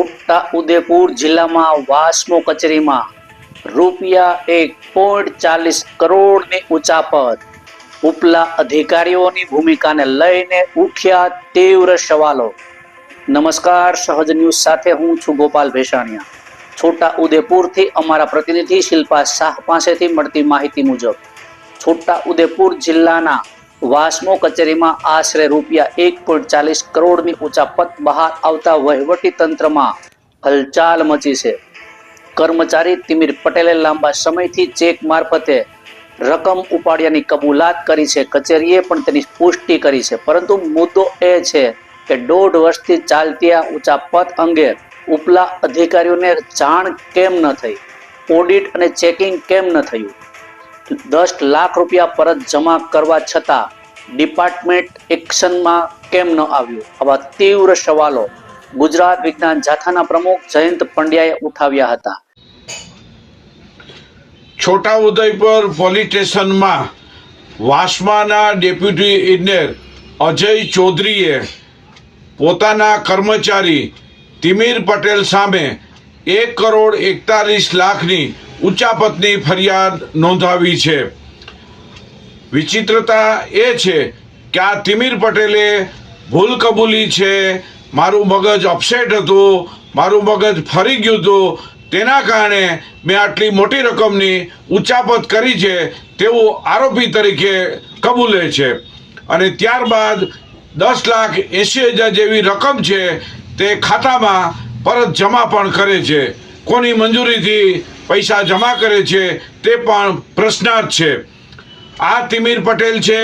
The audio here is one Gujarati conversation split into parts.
છોટા ઉદેપુર જિલ્લામાં વાસમો કચેરીમાં રૂપિયા એક પોઈન્ટ ચાલીસ કરોડની ઉચાપત ઉપલા અધિકારીઓની ભૂમિકાને લઈને ઉઠ્યા તીવ્ર સવાલો. નમસ્કાર, સહજ ન્યૂઝ સાથે હું છું ગોપાલ ભેસાણિયા. છોટા ઉદેપુરથી અમારા પ્રતિનિધિ શિલ્પા શાહ પાસેથી મળતી માહિતી મુજબ, છોટા ઉદેપુર જિલ્લાના વાસ્મો કચેરીમાં આશરે રૂપિયા એક પોઈન્ટ ચાલીસ કરોડની ઉચાપત બહાર આવતા વહીવટી તંત્રમાં હલચાલ મચી છે. કર્મચારી તિમિર પટેલે લાંબા સમયથી ચેક મારફતે રકમ ઉપાડ્યાની કબૂલાત કરી છે. કચેરીએ પણ તેની પુષ્ટિ કરી છે. પરંતુ મુદ્દો એ છે કે દોઢ વર્ષથી ચાલતી આ ઉચાપત અંગે ઉપલા અધિકારીઓને જાણ કેમ ન થઈ? ઓડિટ અને ચેકિંગ કેમ ન થયું? દસ લાખ રૂપિયા પરત જમા કરવા છતાં ડિપાર્ટમેન્ટ એક્શનમાં કેમ ન આવ્યું? આવા તીવ્ર સવાલો ગુજરાત વિજ્ઞાન જાથાના પ્રમુખ જયંત પંડ્યાએ ઉઠાવ્યા હતા. છોટાઉદેપુર પોલીસ સ્ટેશનમાં વાસમાના ડેપ્યુટી ઇજનેર અજય ચૌધરીએ પોતાના કર્મચારી તિમિર પટેલ સામે એક કરોડ એકતાલીસ લાખની ઉચ્ચાપતની ફરિયાદ નોંધાવી છે. વિચિત્રતા એ છે કે આ તિમિર પટેલે ભૂલ કબૂલી છે, મારું મગજ અપસેટ હતું, મારું મગજ ફરી ગયું હતું, તેના કારણે મેં આટલી મોટી રકમની ઉચ્ચાપત કરી છે તેવું આરોપી તરીકે કબૂલે છે. અને ત્યારબાદ દસ લાખ એંસી હજાર જેવી રકમ છે, તે ખાતામાં પરત જમા પણ કરે છે. કોની મંજૂરીથી પૈસા જમા કરે છે, તે પણ પ્રશ્નાર્થ છે. આ તિમિર પટેલ છે,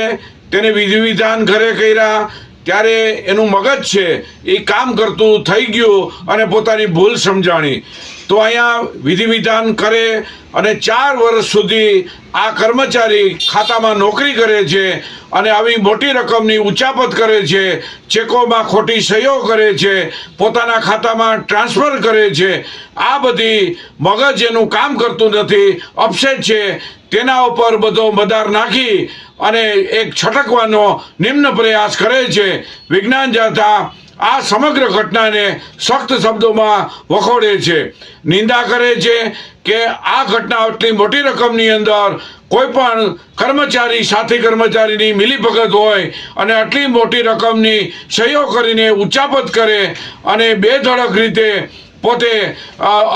તેને વિધિ વિધાન ઘરે કર્યા ત્યારે એનું મગજ છે, એ કામ કરતું થઈ ગયું અને પોતાની ભૂલ સમજાણી. તો અહીંયા વિધિ વિધાન કરે અને ચાર વર્ષ સુધી આ કર્મચારી ખાતામાં નોકરી કરે છે અને આવી મોટી રકમની ઉચાપત કરે છે, ચેકોમાં ખોટી સહીઓ કરે છે, પોતાના ખાતામાં ટ્રાન્સફર કરે છે. આ બધી મગજ એનું કામ કરતું નથી, અપસેટ છે. તેના ઉપર બધો મદાર નાખી અને એક છટકવાનો નિમ્ન પ્રયાસ કરે છે. વિજ્ઞાન જાતા આ સમગ્ર ઘટનાને સખ્ત શબ્દોમાં વખોડે છે. નિંદા કરે છે કે આ ઘટના આટલી મોટી રકમની અંદર કોઈ પણ કર્મચારી સાથી કર્મચારીની મિલીભગત હોય અને આટલી મોટી રકમની સહીઓ કરીને ઉચ્ચાપત કરે અને બેધડક રીતે પોતે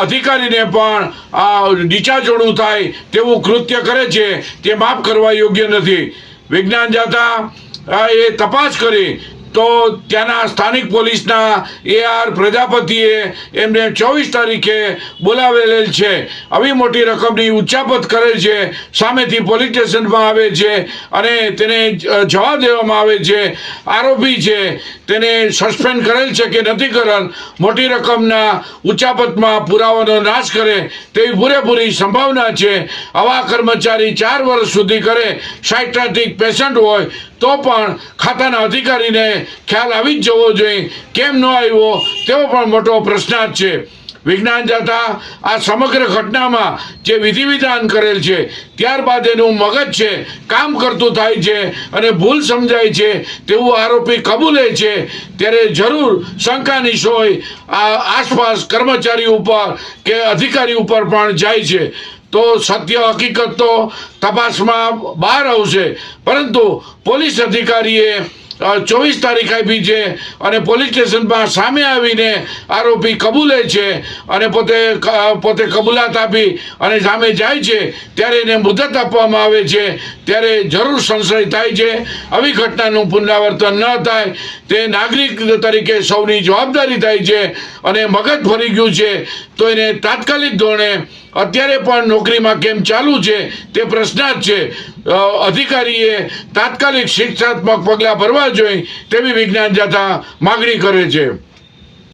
અધિકારીને પણ નીચાજોડું થાય તેવું કૃત્ય કરે છે, તે માફ કરવા યોગ્ય નથી. વિજ્ઞાન જાતા એ તપાસ કરી તો ત્યાંના સ્થાનિક પોલીસના એ આર પ્રજાપતિએ એમને ચોવીસ તારીખે બોલાવેલ છે. આવી મોટી રકમની ઉચ્ચાપત કરે છે. સામેથી પોલીસ સ્ટેશનમાં આવે છે અને તેને જવા દેવામાં આવે છે. આરોપી છે, તેને સસ્પેન્ડ કરેલ છે કે નથી કરેલ, મોટી રકમના ઉચ્ચાપતમાં પુરાવાનો નાશ કરે તેવી પૂરેપૂરી સંભાવના છે. આવા કર્મચારી ચાર વર્ષ સુધી કરે, સાયટ્રાટિક પેશન્ટ હોય, તો પણ ખાતાના અધિકારીને ખ્યાલ આવી જ જવો જોઈએ. કેમ ન આવ્યો? તેવો પણ મોટો પ્રશ્નાર્થ છે. વિજ્ઞાન જાતા આ સમગ્ર ઘટનામાં જે વિધિ વિધાન કરેલ છે, ત્યારબાદ એનું મગજ છે, કામ કરતું થાય છે અને ભૂલ સમજાય છે, તેવું આરોપી કબૂલે છે, ત્યારે જરૂર શંકાની સોય આ આસપાસ કર્મચારી ઉપર કે અધિકારી ઉપર પણ જાય છે. તો સત્ય હકીકત તો તપાસમાં બહાર આવશે. પરંતુ પોલીસ અધિકારીએ ચોવીસ તારીખ આપી છે અને પોલીસ સ્ટેશનમાં સામે આવીને આરોપી કબૂલે છે અને પોતે પોતે કબૂલાત આપી અને સામે જાય છે, ત્યારે એને મુદત આપવામાં આવે છે, ત્યારે જરૂર સંશય થાય છે. આવી ઘટનાનું પુનરાવર્તન ન થાય, તે નાગરિક તરીકે સૌની જવાબદારી થાય છે અને મગજ ફરી ગયું છે, તો એને તાત્કાલિક ધોરણે અત્યારે પણ નોકરીમાં કેમ ચાલુ છે તે પ્રશ્નાર્થ છે. અધિકારીએ તાત્કાલિક શિક્ષાત્મક પગલાં ભરવા જોઈએ તેવી વિજ્ઞાન જાથા માગણી કરે છે.